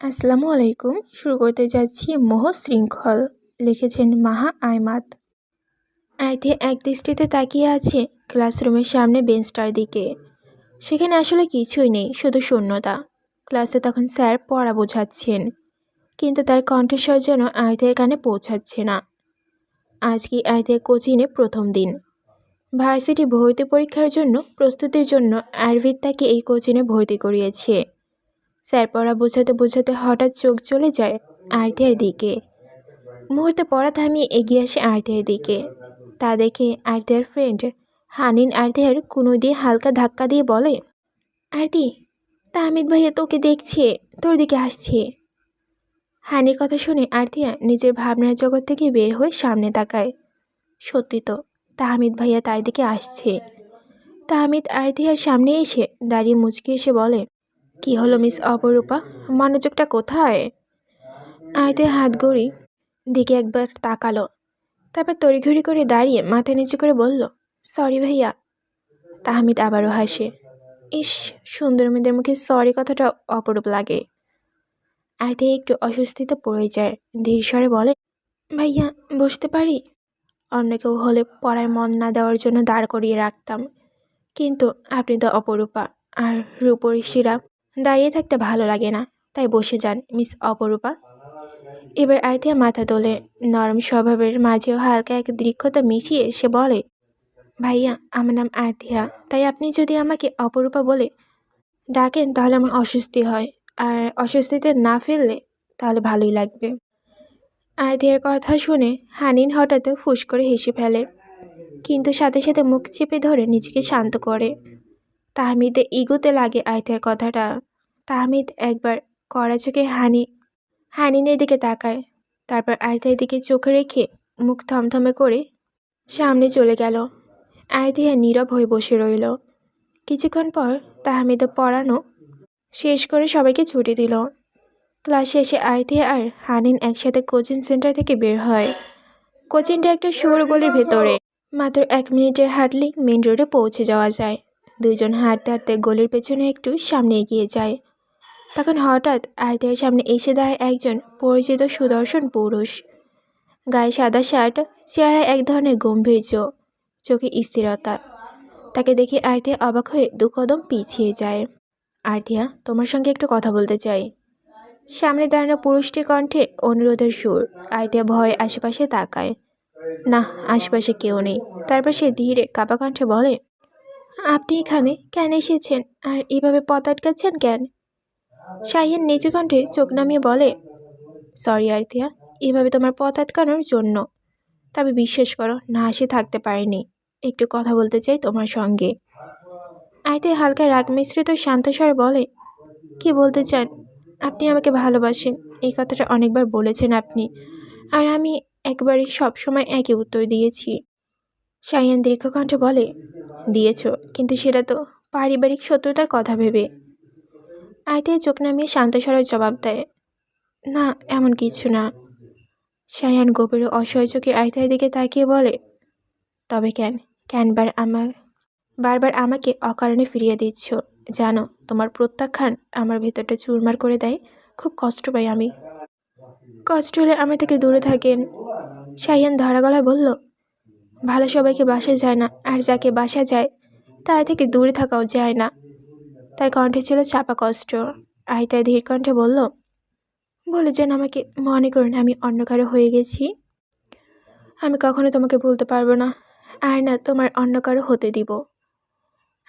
আসসালামু আলাইকুম। শুরু করতে যাচ্ছি মোহ শৃঙ্খল, লিখেছেন মাহা আয়মাত আয়তে এক দৃষ্টিতে তাকিয়ে আছে ক্লাসরুমের সামনে বেঞ্চটার দিকে। সেখানে আসলে কিছুই নেই, শুধু শূন্যতা। ক্লাসে তখন স্যার পড়া বোঝাচ্ছেন, কিন্তু তার কণ্ঠস্বর যেন আয়তের কানে পৌঁছাচ্ছে না। আজকে আয়তের কোচিংয়ে প্রথম দিন। ভার্সিটি ভর্তি পরীক্ষার জন্য, প্রস্তুতির জন্য আরভিদ তাকে এই কোচিংয়ে ভর্তি করিয়েছে। স্যার, পড়া বোঝাতে বোঝাতে হঠাৎ চোখ চলে যায় আরতিয়ার দিকে। মুহূর্তে পড়া থামিয়ে এগিয়ে আসে আরতিয়ার দিকে। তা দেখে আরতিয়ার ফ্রেন্ড হানিন আরতিয়ার কুনো দিয়ে হালকা ধাক্কা দিয়ে বলে, আরতি, তাহমিদ ভাইয়া তোকে দেখছে, তোর দিকে আসছে। হানির কথা শুনে আরতিয়া নিজের ভাবনার জগৎ থেকে বের হয়ে সামনে তাকায়। সত্যি তো, তাহমিদ ভাইয়া তার দিকে আসছে। তাহমিদ আরতিয়ার সামনে এসে দাঁড়িয়ে মুচকি এসে বলে কি হলো মিস অপরূপা? মনোযোগটা কোথায়? আয়তে হাত গড়ি দিকে একবার তাকালো। তারপর তড়িঘড়ি করে দাঁড়িয়ে মাথা নিচু করে বলল, সরি ভাইয়া। তাহমিদ আবারও হাসে। ইস, সুন্দর মেয়েদের মুখে সরি কথাটা অপরূপ লাগে। আয়তে একটু অস্বস্তিতে পড়ে যায়। ধীর স্বরে বলে, ভাইয়া বসতে পারি। অন্য কেউ হলে পড়ায় মন না দেওয়ার জন্য দাঁড় করিয়ে রাখতাম। কিন্তু আপনি তো অপরূপা, আর রূপঋষিরা দাঁড়িয়ে থাকতে ভালো লাগে না। তাই বসে যান, মিস অপরূপা। এবার আইথিয়া মাথা তোলে। নরম স্বভাবের মাঝেও হালকা এক দৃক্ষতা মিশিয়ে সে বলে, ভাইয়া, আমার নাম আর্থিয়া তাই আপনি যদি আমাকে অপরূপা বলে ডাকেন, তাহলে আমার অস্বস্তি হয়। আর অস্বস্তিতে না ফেললে, তাহলে ভালোই লাগবে। আর্থিয়ার কথা শুনে হানিন হঠাৎ ফুস করে হেসে ফেলে, কিন্তু সাথে সাথে মুখ চেপে ধরে নিজেকে শান্ত করে। তাহমিদে ইগোতে লাগে আয়তের কথাটা। তাহমিদ একবার কড়া চোখে হানি, হানিনের দিকে তাকায়। তারপর আয়তের দিকে চোখে রেখে মুখ থমথমে করে সামনে চলে গেল। আয়তিয়া নীরব হয়ে বসে রইল। কিছুক্ষণ পর তাহমিদে পড়ানো শেষ করে সবাইকে ছুটি দিল। ক্লাস শেষে আয়তিয়া আর হানিন একসাথে কোচিং সেন্টার থেকে বের হয়। কোচিংটা একটা শোর গলির ভেতরে। মাত্র এক মিনিটের হাঁটলেই মেন রোডে পৌঁছে যাওয়া যায়। দুইজন হাঁটতে হাঁটতে গলির পেছনে একটু সামনে এগিয়ে যায়। তখন হঠাৎ আয়তের সামনে এসে দাঁড়ায় একজন পরিচিত সুদর্শন পুরুষ। গায়ে সাদা শার্ট, চেহারায় এক ধরনের গম্ভীর্য, চোখে স্থিরতা। তাকে দেখে আরতিয়া অবাক হয়ে দু কদম পিছিয়ে যায়। আরতিয়া তোমার সঙ্গে একটু কথা বলতে চাই। সামনে দাঁড়ানো পুরুষটির কণ্ঠে অনুরোধের সুর। আরতিয়া ভয়ে আশেপাশে তাকায়। না, আশেপাশে কেউ নেই। তারপর সে ধীরে কাপা কণ্ঠে বলে আপনি এখানে কেন এসেছেন? আর এভাবে পথ আটকাচ্ছেন কেন? শাহিন নিচু কণ্ঠে চোখ নামিয়ে বলে, সরি আরতিয়া, এভাবে তোমার পথ আটকানোর জন্য। তবে বিশ্বাস করো, না আসে থাকতে পারিনি। একটু কথা বলতে চাই তোমার সঙ্গে। আয়তে হালকা রাগ মিশ্রিত শান্ত স্বরে বলে, কি বলতে চান? আপনি আমাকে ভালোবাসেন। এই কথাটা অনেকবার বলেছেন আপনি। আর আমি একবারই সবসময় একই উত্তর দিয়েছি। শাহিয়ান দীর্ঘকণ্ঠে বলে, দিয়েছ, কিন্তু সেটা তো পারিবারিক শত্রুতার কথা ভেবে। আয়তে চোখ নামিয়ে শান্ত স্বরে জবাব দেয়, না, এমন কিছু না। শায়ান গোপের অসহায় চোখে দিকে তাকিয়ে বলে, তবে কেন? কেনবার আমার বারবার আমাকে অকারণে ফিরিয়ে দিচ্ছ? জানো, তোমার প্রত্যাখ্যান আমার ভেতরটা চুরমার করে দেয়। খুব কষ্ট পাই আমি। কষ্ট হলে আমার থেকে দূরে থাকেন। শাহিয়ান ধরা গলায় বলল ভালো সবাইকে বাসা যায় না, আর যাকে বাসা যায়, তার থেকে দূরে থাকাও যায় না। তার কণ্ঠে ছিল চাপা কষ্ট। আয়তায় ধীর কণ্ঠে বলল, বলে যেন আমাকে মনে করেন, আমি অন্য হয়ে গেছি। আমি কখনো তোমাকে বলতে পারব না, আর না তোমার অন্য হতে দিব।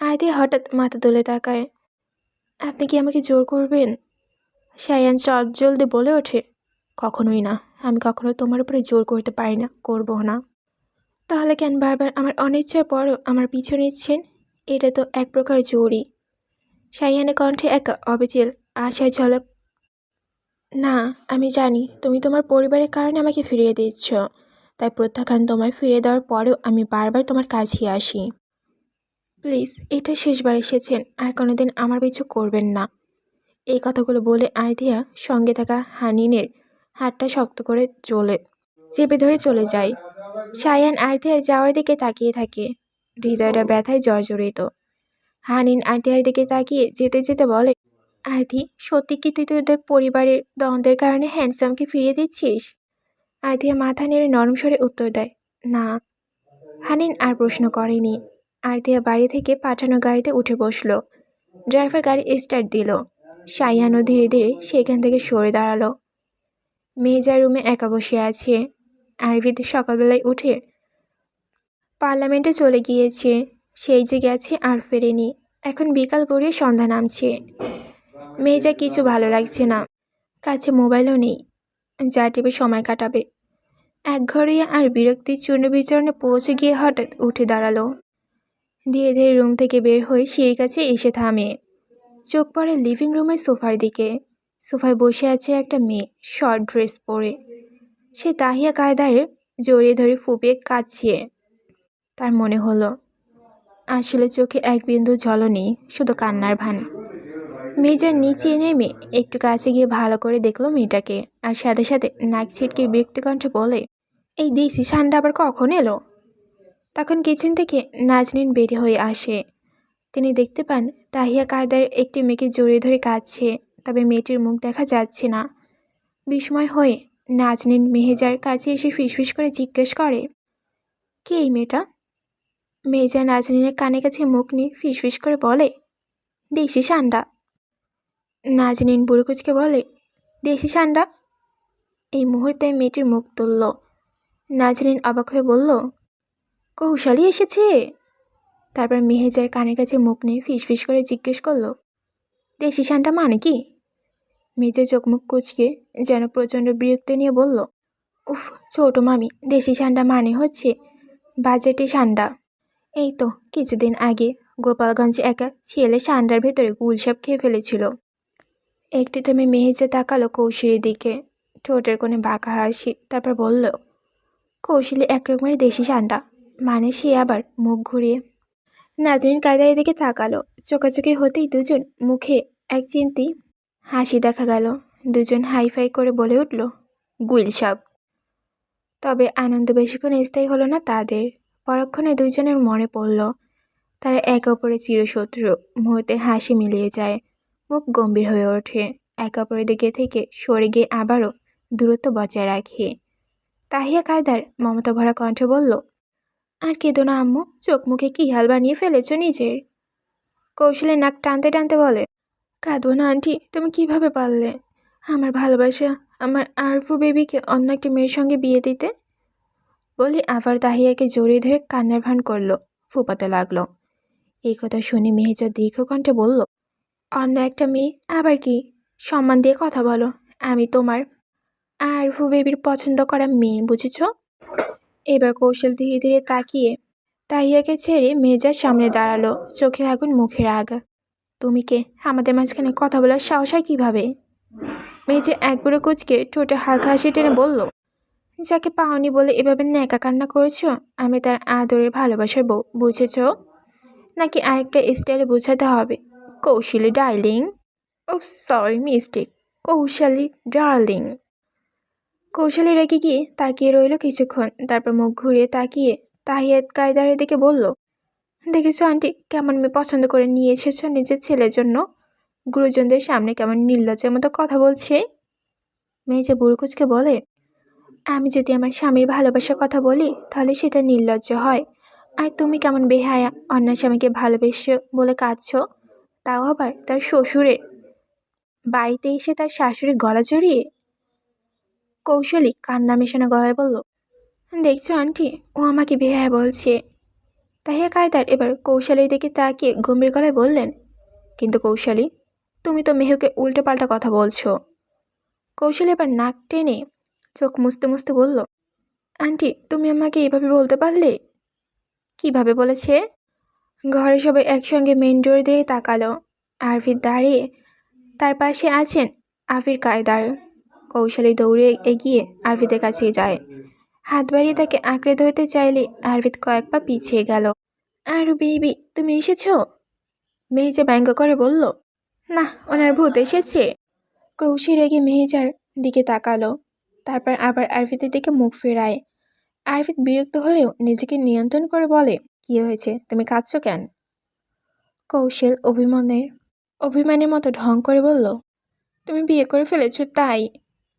আয়তে হঠাৎ মাথা তুলে তাকায়। আপনি কি আমাকে জোর করবেন? সায়ান চট জলদি বলে ওঠে, কখনোই না, আমি কখনো তোমার উপরে জোর করতে পারি না, করব না। তাহলে কেন বারবার আমার অনিচ্ছার পরও আমার পিছু নিচ্ছেন? এটা তো এক প্রকার জোরই সাইয়ানের কণ্ঠে এক অবিচল আশায় ঝলক। না, আমি জানি তুমি তোমার পরিবারের কারণে আমাকে ফিরিয়ে দিচ্ছ, তাই প্রত্যাখ্যান তোমায় ফিরিয়ে দেওয়ার পরেও আমি বারবার তোমার কাছেই আসি। প্লিজ, এটা শেষবার এসেছেন, আর কোনোদিন আমার পিছু করবেন না। এই কথাগুলো বলে আইডিয়া সঙ্গে থাকা হানিনের হাতটা শক্ত করে চলে চেপে ধরে চলে যায়। সায়ান আর্থিয়ার যাওয়ার দিকে তাকিয়ে থাকে। হৃদয়টা ব্যথায় জর্জরিত। হানিন আর্থিয়ার দিকে তাকিয়ে যেতে যেতে বলে আরতি সত্যি কি তুই তোদের পরিবারের দ্বন্দ্বের কারণে হ্যান্ডসামকে ফিরিয়ে দিচ্ছিস? আরতিয়া মাথা নেড়ে নরম স্বরে উত্তর দেয়, না। হানিন আর প্রশ্ন করেনি। আরতিয়া বাড়ি থেকে পাঠানো গাড়িতে উঠে বসল। ড্রাইভার গাড়ি স্টার্ট দিল। সাইয়ানো ধীরে ধীরে সেখান থেকে সরে দাঁড়াল। মেজা রুমে একা বসে আছে। আরভিদ সকালবেলায় উঠে পার্লামেন্টে চলে গিয়েছে। সেই যে গেছে আর ফেরেনি। এখন বিকাল গড়িয়ে সন্ধ্যা নামছে। মেজা কিছু ভালো লাগছে না। কাছে মোবাইলও নেই। যা টিপে সময় কাটাবে। একঘরিয়া আর বিরক্তির চূর্ণ বিচরণে পৌঁছে গিয়ে হঠাৎ উঠে দাঁড়াল। ধীরে ধীরে রুম থেকে বের হয়ে সিঁড়ির কাছে এসে থামে। চোখ পড়ে লিভিং রুমের সোফার দিকে। সোফায় বসে আছে একটা মেয়ে, শর্ট ড্রেস পরে। সে তাহিয়া কায়দারে জড়িয়ে ধরে ফুপিয়ে কাঁদছে। তার মনে হলো, আসলে চোখে এক বিন্দু জলও নেই, শুধু কান্নার ভান। মেজার নিচে নেমে একটু কাছে গিয়ে ভালো করে দেখল মেয়েটাকে আর সাথে সাথে নাক ছিটকে বিরক্তি কণ্ঠে বলে, এই দেশি সান্ডা আবার কখন এলো? তখন কিচেন থেকে নাজনিন বের হয়ে আসে। তিনি দেখতে পান, তাহিয়া কায়দার একটি মেয়েকে জড়িয়ে ধরে কাঁদছে, তবে মেয়েটির মুখ দেখা যাচ্ছে না। বিস্ময় হয়ে নাজনিন মেহেজার কাছে এসে ফিসফিস করে জিজ্ঞেস করে, কে এই মেয়েটা? মেজা নাজনিনের কানে কাছে মুখ নিয়ে ফিসফিস করে বলে, দেশি সান্ডা। নাজনিন বুড়োকুচকে বলে, দেশি সান্ডা? এই মুহূর্তে মেয়েটির মুখ তুলল। নাজনিন অবাক হয়ে বলল, কৌশলী এসেছে? তারপর মেহেজার কানের কাছে মুখ নিয়ে ফিসফিস করে জিজ্ঞেস করল, দেশি সান্ডা মানে কি? মেজে চোখ মুখ কুচকে যেন প্রচণ্ড বিরক্তি নিয়ে বলল, উফ, ছোট মামি, দেশি সান্ডা মানে হচ্ছে বাজেটে সান্ডা। এই তো, কিছুদিন আগে গোপালগঞ্জে একা ছেলে সান্ডার ভেতরে গুলসাপ খেয়ে ফেলেছিল। একটু থেমে মেহেজে তাকালো কৌশির দিকে। ঠোঁটের কোণে বাঁকা হাসি, তারপর বলল, কৌশলী একরকমের দেশি সান্ডা মানে সে আবার মুখ ঘুরিয়ে। নাজরিন কায়দার দিকে তাকালো। চোখাচোখি হতেই দুজন মুখে এক চিন্তি হাসি দেখা গেল। দুজন হাইফাই করে বলে উঠল, গুইল সাপ তবে আনন্দ বেশিক্ষণ স্থায়ী হলো না তাদের। পরক্ষণে দুজনের মনে পড়ল, তারা একে অপরের চিরশত্রু। মুহূর্তে হাসি মিলিয়ে যায়, মুখ গম্ভীর হয়ে ওঠে। একে অপরের দিকে থেকে সরে গিয়ে আবারও দূরত্ব বজায় রাখে। তাহিয়া কায়দার মমতা ভরা কণ্ঠে বলল, আর কেঁদো না আম্মু, চোখ মুখে কী হাল বানিয়ে ফেলেছ নিজের? কৌশলে নাক টানতে টানতে বলে কাঁদবো না, আন্টি। তুমি কীভাবে পারলে? আমার ভালোবাসা, আমার আরফু বেবিকে অন্য একটি মেয়ের সঙ্গে বিয়ে দিতে? বলে আবার তাহিয়াকে জড়িয়ে ধরে কান্নার ভান করল, ফুপাতে লাগল। এই কথা শুনে মেহেজা দীর্ঘ কণ্ঠে বলল, অন্য একটা মেয়ে? আবার কি? সম্মান দিয়ে কথা বলো। আমি তোমার আরফু বেবির পছন্দ করা মেয়ে, বুঝেছ? এবার কৌশল ধীরে ধীরে তাকিয়ে তাহিয়াকে ছেড়ে মেজার সামনে দাঁড়াল, চোখে আগুন মুখের রাগ। তুমি কে? আমাদের মাঝখানে কথা বলার সাহস হয় কীভাবে? মেজে একবারে কুচকে ঠোঁটে হালকা হাসি টেনে বলল, যাকে পাওনি বলে এভাবে ন্যাকা কান্না করেছ? আমি তার আদরে ভালোবাসার বউ, বুঝেছ? নাকি আরেকটা স্টাইলে বোঝাতে হবে? Kaushali darling? Oh sorry mistake Kaushali darling. Kaushali রেগে গিয়ে তাকিয়ে রইল কিছুক্ষণ, তারপর মুখ ঘুরিয়ে তাকিয়ে তাহিয়াত কায়দারের দিকে বলল দেখেছ আন্টি কেমন মেয়ে পছন্দ করে নিয়ে এসেছ নিজের ছেলের জন্য? গুরুজনদের সামনে কেমন নির্লজ্জের মতো কথা বলছে? মেয়ে যে বুড়কুচকে বলে, আমি যদি আমার স্বামীর ভালোবাসার কথা বলি, তাহলে সেটা নির্লজ্জ হয়। আর তুমি কেমন বেহায়া অন্য স্বামীকে ভালোবেসে বলে কাঁদছ? তাও আবার তার শ্বশুরের বাড়িতে এসে তার শাশুড়ি গলা জড়িয়ে? কৌশলী কান্না মেশানো গলায় বলল, দেখছ আন্টি, ও আমাকে বেহায়া বলছে। তাহিয়া কায়দার এবার কৌশালীর দিকে তাকিয়ে গম্ভীর গলায় বললেন, কিন্তু কৌশলী, তুমি তো মেহুকে উল্টো পাল্টা কথা বলছো। কৌশলী এবার নাক টেনে চোখ মুছতে মুছতে বলল, আন্টি, তুমি আমাকে এভাবে বলতে পারলে? কীভাবে বলেছে? ঘরে সবাই একসঙ্গে মেন ডোর দিয়ে তাকালো। আরফির দাঁড়িয়ে তার পাশে আছেন আফির কায়দার। কৌশলী দৌড়ে এগিয়ে আরফিদের কাছে যায়। হাত বাড়িয়ে তাকে আঁকড়ে ধরতে চাইলে আরফিদ কয়েক পা পিছিয়ে গেল। আরু বেবি, তুমি এসেছ? মেহেজা ব্যঙ্গ করে বলল, না, ওনার ভূত এসেছে। কৌশি রেগে মেহেজার দিকে তাকালো, তারপর আবার আরফিদের দিকে মুখ ফেরায়। আরফিদ বিরক্ত হলেও নিজেকে নিয়ন্ত্রণ করে বলে, কি হয়েছে? তুমি কাঁদছ কেন? কৌশল অভিমনের, অভিমানের মতো ঢং করে বলল, তুমি বিয়ে করে ফেলেছো তাই?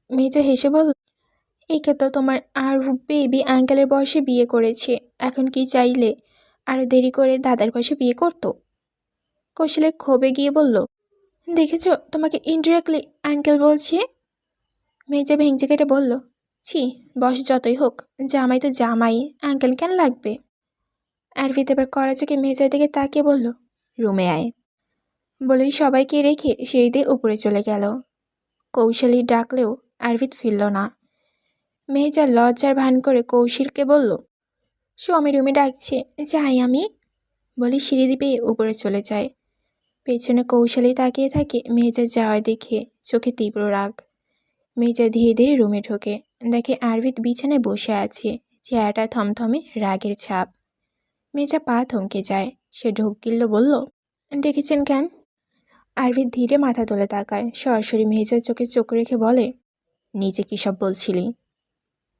মেজা হেসে বলল, একে তো তোমার আর বেবি আঙ্কেলের বয়সে বিয়ে করেছে, এখন কি চাইলে? আরও দেরি করে দাদার বয়সে বিয়ে করতো? কৌশলে ক্ষোভে গিয়ে বলল, দেখেছ তোমাকে ইনডিরেক্টলি আঙ্কেল বলছে? মেজা ভেঙচে কেটে বলল, ছি, বয়স যতই হোক, জামাই তো জামাই আঙ্কেল কেন লাগবে? আরভিত এবার কড়া চোখে মেজার দিকে তাকিয়ে বলল, রুমে আয়। বলেই সবাইকে রেখে সিঁড়িতে উপরে চলে গেল। কৌশলী ডাকলেও আরভিত ফিরল না। মেজা লজ্জার ভান করে কৌশিলকে বলল স্বামী রুমে ডাকছে, যাই আমি। বলে সিঁড়ি পেয়ে উপরে চলে যায়। পেছনে কৌশলী তাকিয়ে থাকে মেজা যাওয়ার দেখে চোখে তীব্র রাগ। মেজা ধীরে ধীরে রুমে ঢোকে, দেখে আরভিত বিছানায় বসে আছে, চেহারাটা থমথমে রাগের ছাপ। মেজা পা থমকে যায়, সে ঢোক গিলল, বলল ডেকেছেন কেন? আরভিত ধীরে মাথা তুলে তাকায়, সরাসরি মেজার চোখে চোখ রেখে বলে, নিজে কী সব বলছিলি?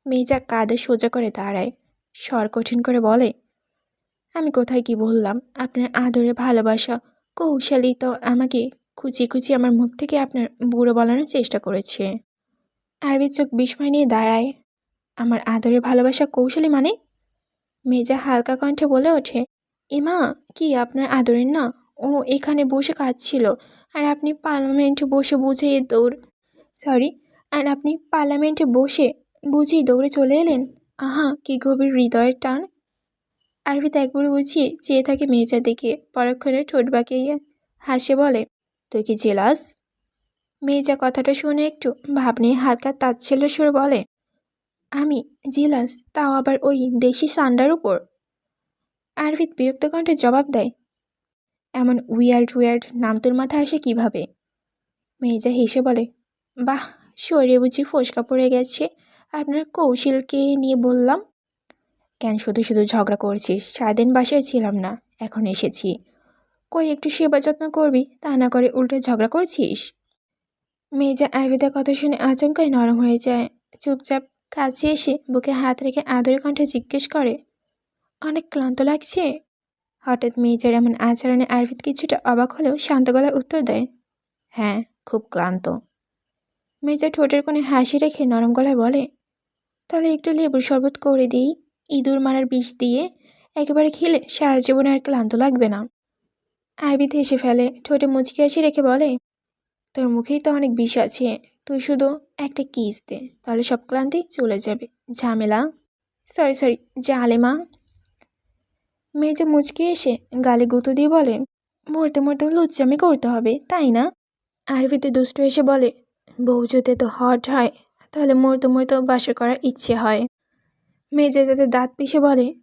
মেজা কাঁধে সোজা করে দাঁড়ায় স্বর কঠিন করে বলে, আমি কোথায় কি বললাম? আপনার আদরে ভালোবাসা, কৌশলী তো আমাকে খুঁচিয়ে খুঁচিয়ে আমার মুখ থেকে আপনার বুড়ো বলানোর চেষ্টা করেছে। আরবি চোখ বিস্ময় নিয়ে দাঁড়ায়। আমার আদরে ভালোবাসা কৌশলী মানে? মেজা হালকা কণ্ঠে বলে ওঠে, ইমা, কি আপনার আদরের না? ও এখানে বসে কাঁদছিল। আর আপনি পার্লামেন্টে বসে বুঝে দৌড়, সরি, আর আপনি পার্লামেন্টে বসে বুঝেই দৌড়ে চলে এলেন? আহা, কি গভীর হৃদয়ের টান। আরবিত একবার উঁচিয়ে চেয়ে থাকে মেজা দেখে পরক্ষণে ঠোঁট বাঁকিয়ে হাসে বলে, তুই কি জেলাস? মেজা কথাটা শুনে একটু ভাব নিয়ে হালকা তাচ্ছিল্য সুর বলে, আমি জিলাস, তাও আবার ওই দেশি সান্ডার উপর? আরভিত বিরক্ত কণ্ঠে জবাব দেয়, এমন উইয়ার্ড উইয়ার্ড নাম তোর মাথায় আসে কীভাবে? মেজা হেসে বলে, বাহ, শরীরে বুঝি ফোসকা পড়ে গেছে। আপনার কৌশলকে নিয়ে বললাম। কেন শুধু শুধু ঝগড়া করছিস? সারাদিন বাসায় ছিলাম না, এখন এসেছি। কই একটু সেবা যত্ন করবি, তা না করে উল্টো ঝগড়া করছিস? মেজা আরবিদার কথা শুনে আচমকাই নরম হয়ে যায়। চুপচাপ কাছে এসে বুকে হাত রেখে আদরে কণ্ঠে জিজ্ঞেস করে, অনেক ক্লান্ত লাগছে? হঠাৎ মেজার এমন আচরণে আরবিদ কিছুটা অবাক হলেও শান্ত গলায় উত্তর দেয় হ্যাঁ খুব ক্লান্ত। মেজা ঠোঁটের কোণে হাসি রেখে নরম গলায় বলে তাহলে একটু লেবুর শরবত করে দিই। ইঁদুর মারার বিষ দিয়ে একেবারে খেলে সারা জীবনে আর ক্লান্ত লাগবে না। আরবিদ হেসে ফেলে, ঠোঁটে মুচকি হাসি রেখে বলে, তোর মুখেই তো অনেক বিষ আছে। তুই শুধু একটা কিস দে, তাহলে সব ক্লান্তি চলে যাবে। ঝামেলা? সরি সরি, জালে জালেমা মেজে মুচকে এসে গালে গুঁতো দিয়ে বলে, মরতে মরতে লুচ্চামি করতে হবে, তাই না? আরবিতে দুষ্ট এসে বলে বউ যদি তো হট হয় তাহলে মরতে মরতে বাসর করার ইচ্ছে হয়। মেজে যাতে দাঁত পিষে বলে,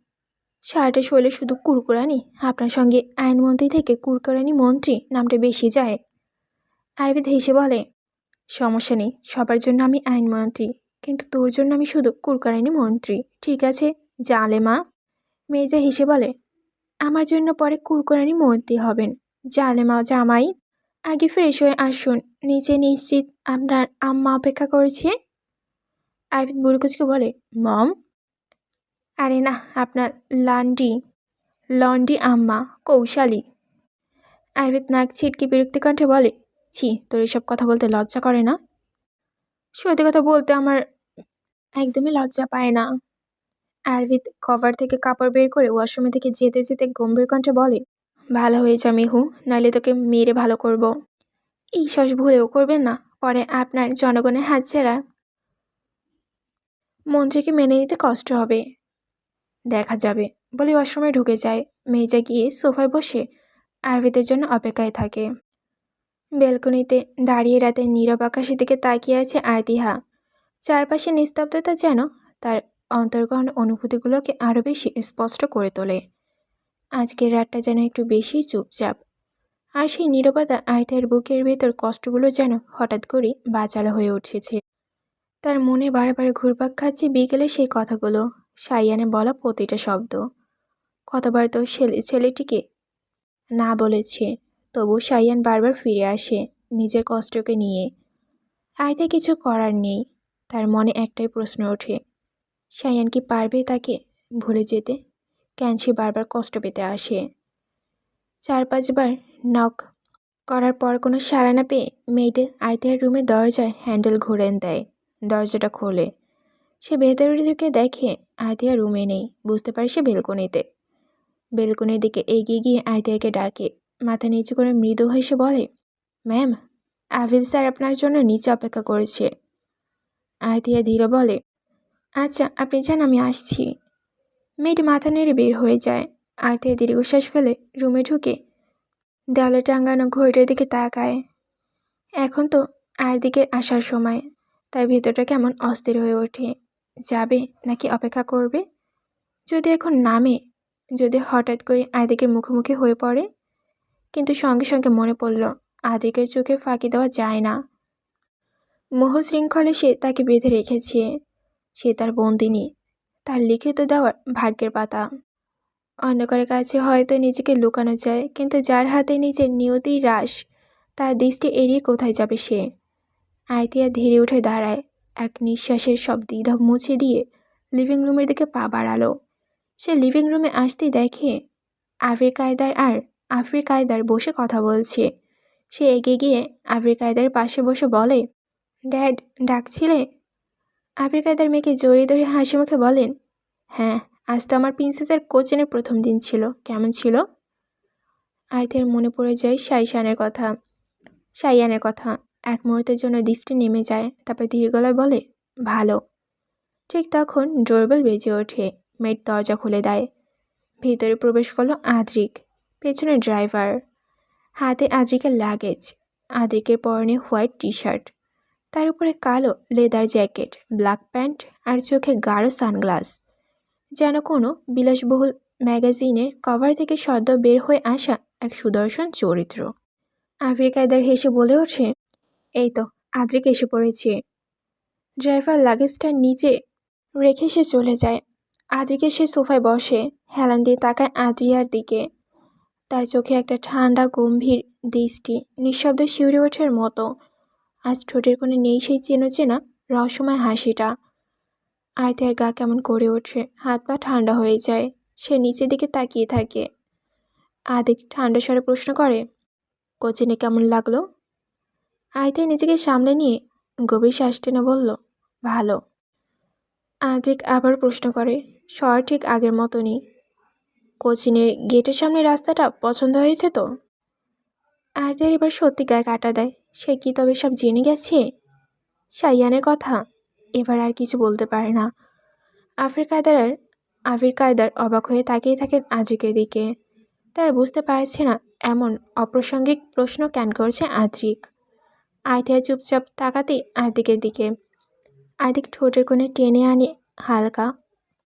সারাটা শৈলে শুধু কুরকুরানি, আপনার সঙ্গে আইনমন্ত্রী থেকে কুরকুরানি মন্ত্রী নামটা বেশি যায়। আরবিদ হেসে বলে, সমস্যা নেই, সবার জন্য আমি আইনমন্ত্রী কিন্তু তোর জন্য আমি শুধু কুরকারানি মন্ত্রী, ঠিক আছে, জালে মা? মেজা হেসে বলে, আমার জন্য পরে কুরকুরানি মন্ত্রী হবেন, জালে মা জামাই। আগে ফ্রেশ হয়ে আসুন, নিচে নিশ্চিত আপনার আম্মা অপেক্ষা করেছে। আরবিদ বুড়কুচকে বলে, মম? আরে না, আপনার লান্ডি, লন্ডি আম্মা, কৌশালী। আরবিদ নাক ছিটকে বিরক্তি কণ্ঠে বলে, ছি, তোর এসব কথা বলতে লজ্জা করে না? সত্যি কথা বলতে আমার একদমই লজ্জা পায় না। আরবিদ কভার থেকে কাপড় বের করে ওয়াশরুমে থেকে যেতে যেতে গম্ভীর কণ্ঠে বলে, ভালো হয়েছে মিহু, নাহলে তোকে মেরে ভালো করব। এই শ্বাস ভুলেও করবেন না, পরে আপনার জনগণের হাত ছাড়া। মন্ত্রীকে মেনে নিতে কষ্ট হবে। দেখা যাবে, বলে ওয়াশরুমে ঢুকে যায়। মেজা গিয়ে সোফায় বসে আরবিদের জন্য অপেক্ষায় থাকে। বেলকনিতে দাঁড়িয়ে রাতে নীরব আকাশের দিকে তাকিয়ে আছে আরতিহা। চারপাশে নিস্তব্ধতা যেন তার অন্তর্গহন অনুভূতিগুলোকে আরও বেশি স্পষ্ট করে তোলে। আজকের রাতটা যেন একটু বেশি চুপচাপ। আর সেই নীরবতা আয়তার বুকের ভেতর কষ্টগুলো যেন হঠাৎ করে বাচালো হয়ে উঠেছে। তার মনে বারে বারে ঘুরপাক খাচ্ছে বিকেলে সেই কথাগুলো। সাইয়ানে বলা প্রতিটা শব্দ। কতবার তো ছেলে, ছেলেটিকে না বলেছে, তবু সাইয়ান বারবার ফিরে আসে নিজের কষ্টকে নিয়ে। আয়তে কিছু করার নেই, তার মনে একটাই প্রশ্ন ওঠে সায়ান কি পারবে তাকে ভুলে যেতে? কেন সে বারবার কষ্ট পেতে আসে? চার পাঁচবার নক করার পর কোনো সাড়া না পেয়ে মেয়েটে আয়তিয়ার রুমের দরজার হ্যান্ডেল ঘুরেন দেয়। দরজাটা খোলে। সে ভেতরে ঢুকে দেখে আয়তিয়া রুমে নেই, বুঝতে পারে সে বেলকনিতে। বেলকনির দিকে এগিয়ে গিয়ে আয়তিয়াকে ডাকে। মাথা নিচু করে মৃদু হেসে বলে, ম্যাম আভিল স্যার আপনার জন্য নিচে অপেক্ষা করেছে। আয়তিয়া ধীরে বলে আচ্ছা আপনি যান, আমি আসছি। মেয়েটি মাথা নেড়ে বের হয়ে যায়। আয়তিয়া দীর্ঘশ্বাস ফেলে রুমে ঢুকে দেওয়ালে টাঙ্গানো ঘড়িটার দিকে তাকায়। এখন তো আর দিকের আসার সময়। তাই ভেতরটা কেমন অস্থির হয়ে ওঠে। যাবে? নাকি অপেক্ষা করবে? যদি এখন নামে, যদি হঠাৎ করে আদিকের মুখোমুখি হয়ে পড়ে? কিন্তু সঙ্গে সঙ্গে মনে পড়ল, আদিকের চোখে ফাঁকি দেওয়া যায় না। মোহ শৃঙ্খলে সে তাকে বেঁধে রেখেছে। সে তার বন্দিনী। তার লিখিত দেওয়ার ভাগ্যের পাতা। অন্ধকারের কাছে হয়তো নিজেকে লুকানো যায়, কিন্তু যার হাতে নিজের নিয়তির হ্রাস তার দৃষ্টি এড়িয়ে কোথায় যাবে সে? আয়তিয়া ধীরে উঠে দাঁড়ায়। এক নিঃশ্বাসের সব দ্বিধা মুছে দিয়ে লিভিং রুমের দিকে পা বাড়ালো। সে লিভিং রুমে আসতে দেখে আফির কায়দার আর আফির কায়দার বসে কথা বলছে। সে এগিয়ে গিয়ে আফির কায়দার পাশে বসে বলে, ড্যাড, ডাকছিলে? আফির কায়দার মেয়েকে জড়িয়ে ধরে হাসি মুখে বলেন হ্যাঁ আজ তো আমার প্রিন্সেসের কোচিনের প্রথম দিন ছিল। কেমন ছিল? আর্থের মনে পড়ে যায় সাইশানের কথা, সাইয়ানের কথা। এক মুহূর্তের জন্য দৃষ্টি নেমে যায়, তারপর ধীর গলায় বলে, ভালো। ঠিক তখন ডোরবেল বেজে ওঠে, মেয়ের দরজা খুলে দেয়। ভিতরে প্রবেশ করল আদ্রিক, পেছনে ড্রাইভার। হাতে আদ্রিকের লাগেজ, আদ্রিকের পরনে হোয়াইট টি শার্ট তার উপরে কালো লেদার জ্যাকেট, ব্ল্যাক প্যান্ট আর চোখে গাঢ় সানগ্লাস। যেন কোনো বিলাসবহুল ম্যাগাজিনের কভার থেকে সদ্য বের হয়ে আসা এক সুদর্শন চরিত্র। আফ্রিকায়দার হেসে বলে ওঠে এই তো, আদ্রিক এসে পড়েছে। ড্রাইভার লাগেজটা নিচে রেখে সে চলে যায়। আদ্রিকে সে সোফায় বসে, হেলান দিয়ে তাকায় আদ্রিয়ার দিকে। তার চোখে একটা ঠান্ডা, গম্ভীর দৃষ্টি, নিঃশব্দ শিউরে ওঠার মতো। আজ ঠোঁটের কোণে নেই সেই চেনো চেনা, রহস্যময় হাসিটা। আয়তের গা কেমন করে ওঠে, হাত পা ঠান্ডা হয়ে যায়, সে নিচের দিকে তাকিয়ে থাকে। আদিক ঠান্ডা স্বরে প্রশ্ন করে, কোচিনে কেমন লাগল? আয়তে নিজেকে সামলে নিয়ে গভীর শ্বাস টেনে বলল, ভালো। আজিক আবার প্রশ্ন করে স্বর ঠিক আগের মতনই। কোচিনের গেটের সামনে রাস্তাটা পছন্দ হয়েছে তো? আয়তের এবার সত্যি গায়ে কাটা দেয়, সে কি তবে সব জেনে গেছে? সাইয়ানের কথা এবার আর কিছু বলতে পারে না। আফির কায়দার আফির কায়দার অবাক হয়ে তাকিয়ে থাকেন আদ্রিকের দিকে। তারা বুঝতে পারছে না, এমন অপ্রাসঙ্গিক প্রশ্ন কেন করছে আদ্রিক আয়তিয়া চুপচাপ তাকাতেই আর্দিকের দিকে। আর্দিক ঠোঁটের কোণে টেনে আনে হালকা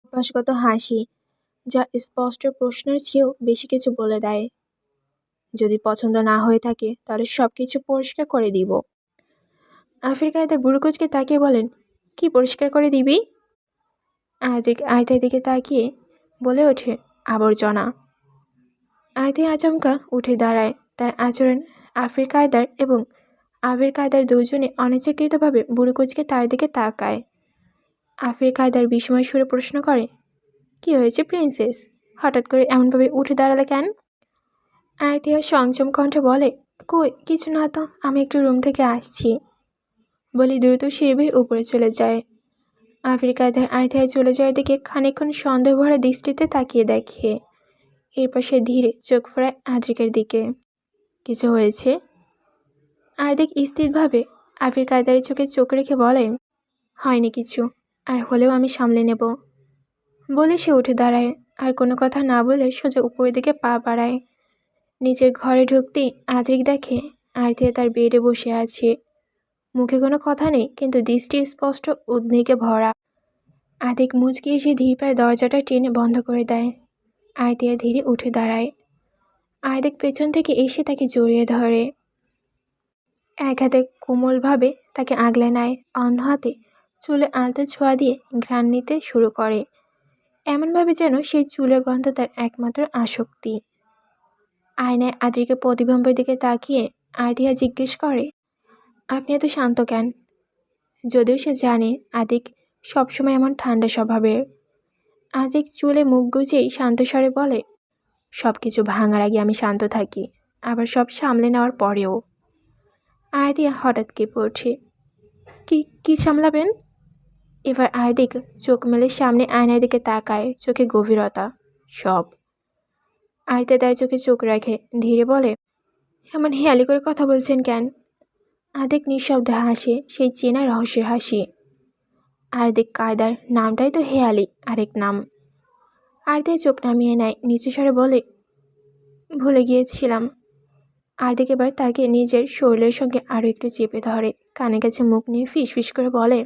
অভ্যাসগত হাসি, যা স্পষ্ট প্রশ্নের চেয়েও বেশি কিছু বলে দেয়। যদি পছন্দ না হয়ে থাকে, তাহলে সব কিছু পরিষ্কার করে দিব। আফির কায়দা বুড়োকুচকে তাকিয়ে বলেন, কি পরিষ্কার করে দিবি? আজিক আয়তার দিকে তাকিয়ে বলে ওঠে, আবর্জনা। আয়তে আচমকা উঠে দাঁড়ায়, তার আচরণ আফির কায়দার এবং আবির কায়দার দুজনে অনিচ্ছাকৃতভাবে বুড়োকুচকে তার দিকে তাকায়। আফির কায়দার বিস্ময় সুরে প্রশ্ন করে, কি হয়েছে প্রিন্সেস? হঠাৎ করে এমনভাবে উঠে দাঁড়ালে কেন? আয়তিয়া সংযম কণ্ঠে বলে, কই, কিছু না তো, আমি একটু রুম থেকে আসছি। বলি দ্রুত সিঁড়ি উপরে চলে যায়। আফ্রিকায় আয়থায় চলে যাওয়ার দিকে খানিকক্ষণ সন্দেহ ভরা দৃষ্টিতে তাকিয়ে দেখে। এরপর সে ধীরে চোখ ফেরায় আদ্রিকের দিকে। কিছু হয়েছে? আর্দিক স্থিরভাবে আফির কায়দারের চোখে চোখ রেখে বলে, হয়নি কিছু, আর হলেও আমি সামলে নেব। বলে সে উঠে দাঁড়ায়, আর কোনো কথা না বলে সোজা উপরের দিকে পা বাড়ায়। নিজের ঘরে ঢুকতেই আদ্রিক দেখে আরতিয়ে তার বেডে বসে আছে। মুখে কোনো কথা নেই, কিন্তু দৃষ্টি স্পষ্ট উদ্বেগে ভরা। আদিক মুচকি এসে ধীর পায়ে দরজাটা টেনে বন্ধ করে দেয়। আয়তিয়া ধীরে উঠে দাঁড়ায়। আয়দিক পেছন থেকে এসে তাকে জড়িয়ে ধরে। এক হাতে কোমলভাবে তাকে আগলে নেয়, অন্য হাতে চুলে আলতো ছোঁয়া দিয়ে ঘ্রাণ নিতে শুরু করে। এমনভাবে যেন সেই চুলের গন্ধ তার একমাত্র আসক্তি। আয়নায় আদ্রিকে প্রতিবিম্বের দিকে তাকিয়ে আদিয়া জিজ্ঞেস করে, আপনি এত শান্ত কেন? যদিও সে জানে আদিক সবসময় এমন ঠান্ডা স্বভাবের। আদিক চুলে মুখ গুজেই শান্ত স্বরে বলে সব কিছু ভাঙার আগে আমি শান্ত থাকি, আবার সব সামলে নেওয়ার পরেও। আয়াতি হঠাৎ কেঁপে ওঠে কি কি সামলাবেন? এবার আয়দিক চোখ মেলে সামনে আয়নার দিকে তাকায়, চোখে গভীরতা, সব। আয়তে তার চোখে চোখ রাখে, ধীরে বলে, এমন হেয়ালি করে কথা বলছেন কেন? আদিক নিঃশব্দে হাসে, সেই চেনা রহস্যের হাসি। আর্দিক কায়দার, নামটাই তো হেয়ালি, আরেক নাম। আর্দিক চোখ নামিয়ে নেয়, নিচে স্বরে বলে, ভুলে গিয়েছিলাম আর্দিক এবার তাকে নিজের শরীরের সঙ্গে আরও একটু চেপে ধরে। কানে কাছে মুখ নিয়ে ফিস ফিস করে বলে,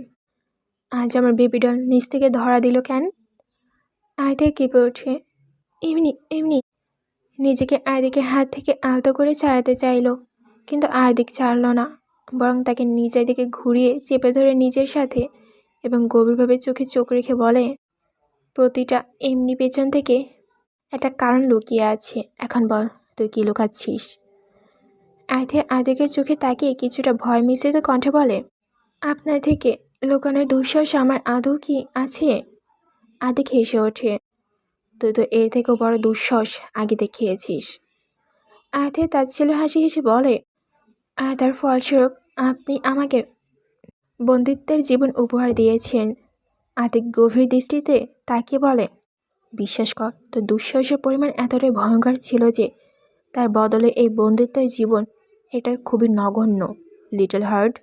আজ আমার বেবি ডল নিচ থেকে ধরা দিল কেন? আর্দিক কেঁপে ওঠে, এমনি এমনি। নিজেকে আর্দিকের হাত থেকে আলতো করে ছাড়াতে চাইলো, কিন্তু আর্দিক ছাড়ল না, বরং তাকে নিজের দিকে ঘুরিয়ে চেপে ধরে নিজের সাথে এবং গভীরভাবে চোখে চোখ রেখে বলে, প্রতিটা এমনি পেছন থেকে একটা কারণ লুকিয়ে আছে। এখন বল, তুই কী লুকাচ্ছিস? আর্থে আর্দিকের চোখে তাকিয়ে কিছুটা ভয় মিশ্রিত কণ্ঠে বলে, আপনার থেকে লুকানোর দুঃসাহস আমার আদৌ কি আছে? আদিক হেসে ওঠে, তুই তো এর থেকেও বড় দুঃসাহস আগে দেখিয়েছিস। আর্থে তার ছেলে হাসি হেসে বলে, আর তার ফলস্বরূপ আপনি আমাকে বন্দিত্বের জীবন উপহার দিয়েছেন। আতিক গভীর দৃষ্টিতে তাকিয়ে বলে, বিশ্বাস কর, তোর দুঃসাহসের পরিমাণ এতটাই ভয়ঙ্কর ছিল যে তার বদলে এই বন্দিত্বের জীবন এটা খুবই নগণ্য লিটল হার্ট।